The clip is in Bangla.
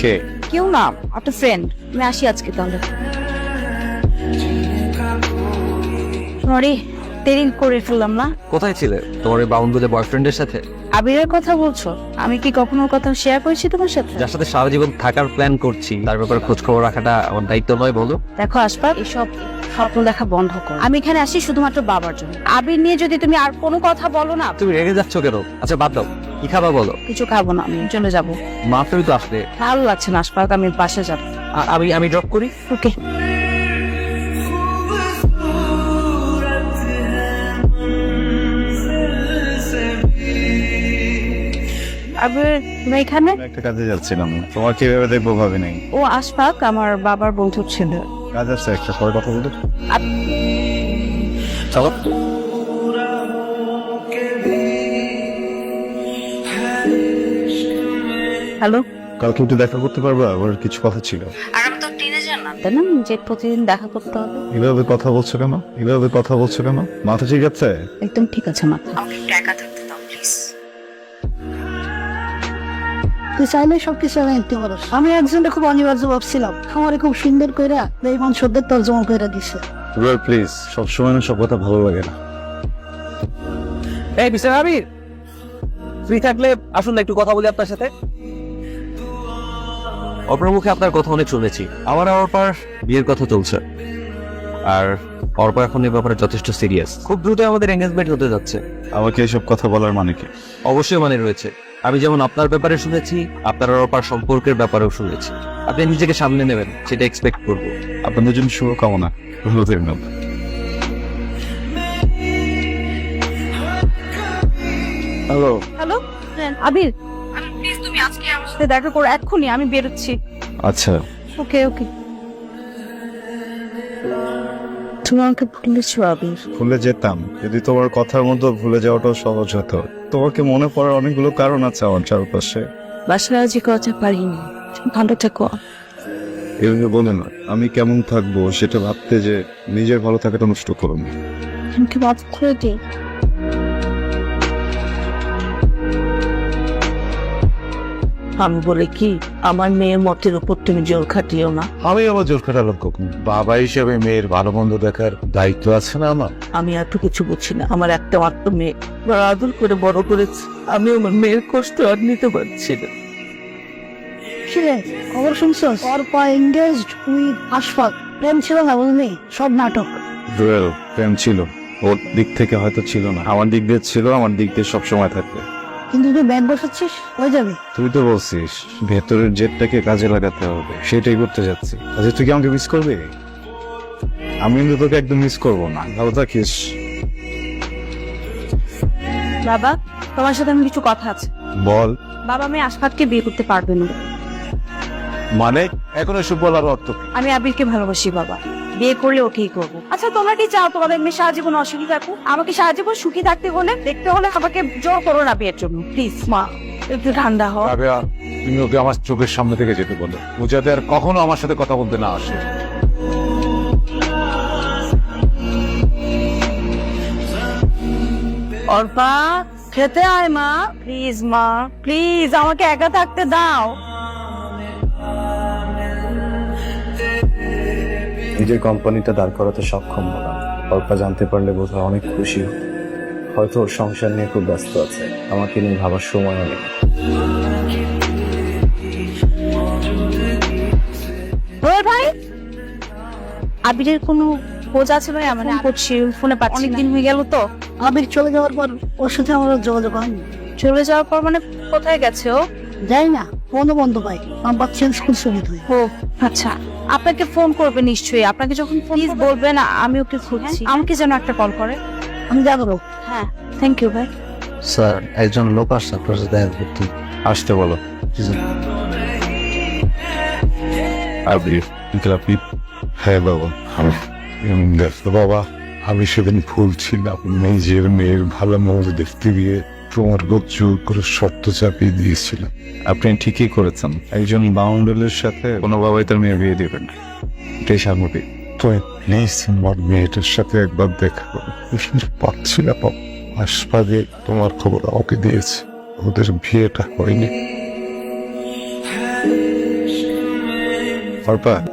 কে? কেউ না একটা ফ্রেন্ড আমি আসি আজকে তাহলে। সরি দেরি করে ফেললাম না। কোথায় ছিলে? তোমার ওই বাউন্ডুলে বয়ফ্রেন্ডের সাথে? আবিরের কথা বলছো? আমি কি কখনো কথা শেয়ার করেছি তোমার সাথে? যার সাথে সারা জীবন থাকার প্ল্যান করছি। তার ব্যাপারে খোঁজ খবর রাখাটা আমার দায়িত্ব নয় বলো। দেখো আসবাব এসব স্বপ্ন দেখা বন্ধ করো। আমি এখানে আসি শুধুমাত্র বাবার জন্য। আবির নিয়ে যদি তুমি আর কোনো কথা বলো না। তুমি রেগে যাচ্ছ কেন? আচ্ছা বাদ দাও। কি খাবা বলো? কিছু খাব না আমি চলে যাব। মাত্রই তো আসলে ভালো লাগছে না আসবাব আমি বাসে যাব। আ- আমি আমি ড্রপ করি? ওকে। আবির তুমি এখানে? একটা কাজে যাচ্ছিলাম। তোমার কীভাবে দেখব ভাবি নাই। ও আশফাক আমার বাবার বন্ধু ছিল। কাজ আছে একটা পরে কথা বলতে চলো। হ্যালো? কালকে একটু দেখা করতে পারবা? আমার কিছু কথা ছিল। আর আমি তো টিনেজার না। তাই না যে প্রতিদিন দেখা করতে হবে। এভাবে কথা বলছো কেন? এভাবে কথা বলছো কেন? মাথা ঠিক আছে? একদম ঠিক আছে মাথা। আমাকে একটু একা থাকতে দাও প্লিজ তুই চাইলে সবকিছু আমি পারস আমি একজনটা খুব অনিবার্য ভাবছিলাম। আমারে খুব সুন্দর কইরা বেইমান শব্দের তর্জমা কইরা দিছে। রুয়েল প্লিজ সবসময় না সব কথা ভালো লাগে না। এই মিস্টার আবির! ফ্রি থাকলে আসুন না একটু কথা বলি আপনার সাথে। অপর মুখে আপনার কথা অনেক শুনেছি। আমার অর্পার বিয়ের কথা চলছে। আর অর্পা এখন এই ব্যাপারে যথেষ্ট সিরিয়াস খুব দ্রুত আমাদের এঙ্গেজমেন্ট হতে যাচ্ছে। আমাকে এসব কথা বলার মানে কি? অবশ্যই মানে রয়েছে। আমি যেমন আপনার ব্যাপারে শুনেছি আপনার অর্পার সম্পর্কের ব্যাপারেও শুনেছি। আপনি নিজেকে সামনে নেবেন সেটা এক্সপেক্ট করব। আপনাদের জন্য শুভকামনা। ভালো থাকবেন। Hello hello Abir. প্লিজ তুমি আজকে আমার সাথে দেখা করো এক্ষুনি আমি বেরোচ্ছি। আচ্ছা। ওকে ওকে। তুমি আমাকে ভুলেছো আবির। ভুলে যেতাম। যদি তোমার কথার মধ্যে ভুলে যাওয়াটাও সহজ হতো। তোমাকে মনে পড়ার অনেকগুলো কারণ আছে আমার চারপাশে। বাসায় রাজি করাতে পারিনি। ভালো থেকো। এভাবে বলে না আমি কেমন থাকব সেটা ভাবতে যে নিজের ভালো থাকাটা নষ্ট করুন আমাকে মাফ করে দিই আমি বলে কি আমার মেয়ের মতের উপর তুমি জোর খাটিও না। আমি আমার জোর খাটালাম কখন? বাবা হিসেবে মেয়ের ভালো মন্দ দেখার দায়িত্ব আছে না আমার? আমি এত কিছু বুঝি না আমার একটা মাত্র মেয়ে। বড় আদর করে বড় করেছে আমি আমার মেয়ের কষ্ট আর নিতে পারছি না। কিরে খবর শুনছস? ওর পা এঙ্গেজড উইথ আশফাক। প্রেম ছিল না বুঝলি? সব নাটক। প্রেম ছিল। ওর দিক থেকে হয়তো ছিল না। আমার দিক দিয়ে ছিল আমার দিক দিয়ে সবসময় থাকবে। কিন্তু তুই ব্যাগ বসাচ্ছিস? হয়ে যাবে। তুই তো বলছিস ভেতরের জেটটাকে কাজে লাগাতে হবে। সেটাই করতে যাচ্ছি। আচ্ছা তুই কি আমাকে মিস করবি? আমি কিন্তু তোকে একদম মিস করব না। ভালো থাকিস। বাবা তোমার সাথে আমি কিছু কথা আছে। বল। বাবা আমি আশফাককে বিয়ে করতে পারবে না। মানে? এখন এসব বলার অর্থ কি? আমি আবিরকে ভালোবাসি বাবা। বিয়ে করলে ওকেই করব আচ্ছা তোমরা কি চাও তোমাদের মেয়ে সারা জীবন অসুখী থাকুক? আমাকে সারা জীবন সুখী থাকতে হলে দেখতে হলে আমাকে জোর করো না বিয়ের জন্য প্লিজ মা। একটু ঠান্ডা হও। রাবেয়া তুমি ওকে আমার চোখের সামনে থেকে যেতে বলো। ও যাতে আর কখনো আমার সাথে কথা বলতে না আসে। অর্পা খেতে আয় মা। প্লিজ মা প্লিজ আমাকে একা থাকতে দাও। নিজের কোম্পানিটা দাঁড় করাতে সক্ষম হলাম। অল্পা জানতে পারলে বোধহয় অনেক খুশি হতো। হয়তো ওর সংসার নিয়ে খুব ব্যস্ত আছে। আমাকে নিয়ে ভাবার সময় নেই। ভাই আবিরের কোনো খোঁজ আছে ভাই? আমার করছি ফোনে পাচ্ছি অনেকদিন হয়ে গেল তো। আবির চলে যাওয়ার পর ওর সাথে আমার যোগাযোগ হয়নি। চলে যাওয়ার পর মানে কোথায় গেছে ও? যাই না। ফোনও বন্ধ পাই। নাম্বার চেঞ্জ করছে বোধ ও আচ্ছা। আপনাকে ফোন করবে নিশ্চয়ই। আপনাকে যখন প্লিজ বলবেন আমি ওকে খুঁজছি। আমাকে যেন একটা কল করে। আমি জানাব হ্যাঁ। থ্যাংক ইউ ভাই স্যার একজন লোক আসছে আপনার সাথে দেখা করতে। আসতে বলো। আবির আঙ্কেল আপনি হ্যাঁ বাবা। আমি ব্যস্ত বাবা। আমি সেদিন ভুল ছিলাম। নিজের মেয়ের ভালো মন্দ দেখতে গিয়ে তোমার গোপ জোর করে শর্ত চাপিয়ে দিয়েছিলাম আপনি ঠিকই করেছেন। একজন বাউন্ডেলের সাথে কোনো বাবাই তার মেয়ে বিয়ে দিবেন না। এটাই স্বাভাবিক। তো প্লিজ আমার মেয়েটার সাথে একবার দেখা করো। পাচ্ছি না বাবা। হাসপাতালে তোমার খবর আমাকে দিয়েছে। ওদের বিয়েটা হয়নি। অর্পা